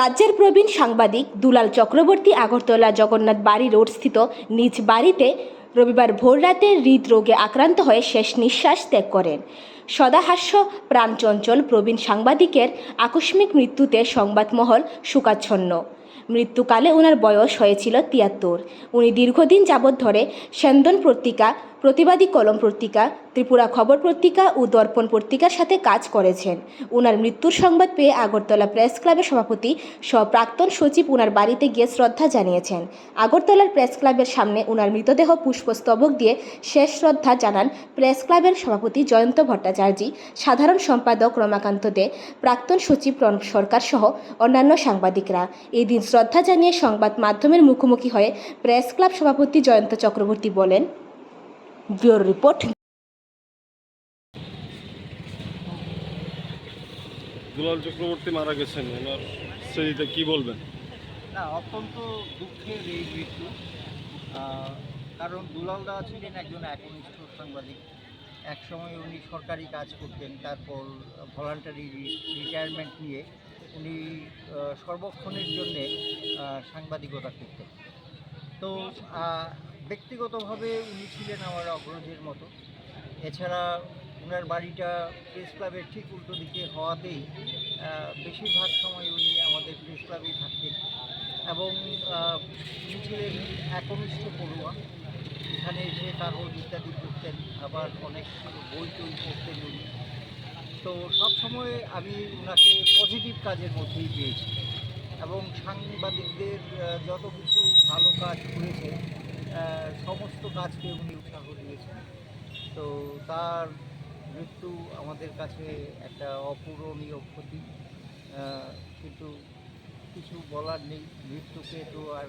রাজ্যের প্রবীণ সাংবাদিক দুলাল চক্রবর্তী আগরতলা জগন্নাথ বাড়ি রোড স্থিত নিজ বাড়িতে রবিবার ভোররাতে হৃদরোগে আক্রান্ত হয়ে শেষ নিঃশ্বাস ত্যাগ করেন। সদাহাস্য প্রাণচঞ্চল প্রবীণ সাংবাদিকের আকস্মিক মৃত্যুতে সংবাদমহল শোকাচ্ছন্ন। মৃত্যুকালে ওনার বয়স হয়েছিল তিয়াত্তর। উনি দীর্ঘদিন যাবৎ ধরে সেন্দন পত্রিকা, প্রতিবাদী কলম পত্রিকা, ত্রিপুরা খবর পত্রিকা ও দর্পণ পত্রিকার সাথে কাজ করেছেন। ওনার মৃত্যুর সংবাদ পেয়ে আগরতলা প্রেস ক্লাবের সভাপতি সহ প্রাক্তন সচিব ওনার বাড়িতে গিয়ে শ্রদ্ধা জানিয়েছেন। আগরতলার প্রেস ক্লাবের সামনে ওনার মৃতদেহ পুষ্পস্তবক দিয়ে শেষ শ্রদ্ধা জানান প্রেস ক্লাবের সভাপতি জয়ন্ত ভট্টাচার্য, সাধারণ সম্পাদক রমাকান্ত দে, প্রাক্তন সচিব সরকার সহ অন্যান্য সাংবাদিকরা। এই দিন শ্রদ্ধা জানিয়ে সংবাদ মাধ্যমের মুখোমুখি হয়ে প্রেস ক্লাব সভাপতি জয়ন্ত চক্রবর্তী বলেন ব্যুরো রিপোর্ট। দুলাল চক্রবর্তী মারা গেছেন ওনার স্মৃতিতে কি বলবেন? না অত্যন্ত দুঃখের এই মৃত্যু। কারণ দুলালদা ছিলেন একজন একনিষ্ঠ সাংবাদিক। একসময় উনি সরকারি কাজ করতেন তারপর ভলান্টারি রিটায়ারমেন্ট নিয়ে উনি সর্বক্ষণের জন্যে সাংবাদিকতা করতেন। তো ব্যক্তিগতভাবে উনি ছিলেন আমার অগ্রজের মতো। এছাড়া ওনার বাড়িটা প্রেস ক্লাবের ঠিক উল্টো দিকে হওয়াতেই বেশিরভাগ সময় উনি আমাদের প্রেস ক্লাবেই থাকতেন। এবং উনি ছিলেন একনিষ্ঠ পড়ুয়া। এখানে এসে কাগজ ইত্যাদি করতেন আবার অনেক বই টই করতেন উনি। তো সব সময় আমি ওনাকে পজিটিভ কাজের মধ্যেই পেয়েছি। এবং সাংবাদিকদের যত কিছু ভালো কাজ করেছে সমস্ত কাজকে উনি উৎসাহ দিয়েছেন। তো তার মৃত্যু আমাদের কাছে একটা অপূরণীয় ক্ষতি। কিন্তু কিছু বলার নেই, মৃত্যুকে তো আর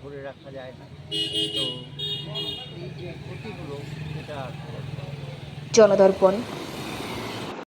ধরে রাখা যায় না। তো এই যে ক্ষতিগুলো সেটা জনদর্পণ।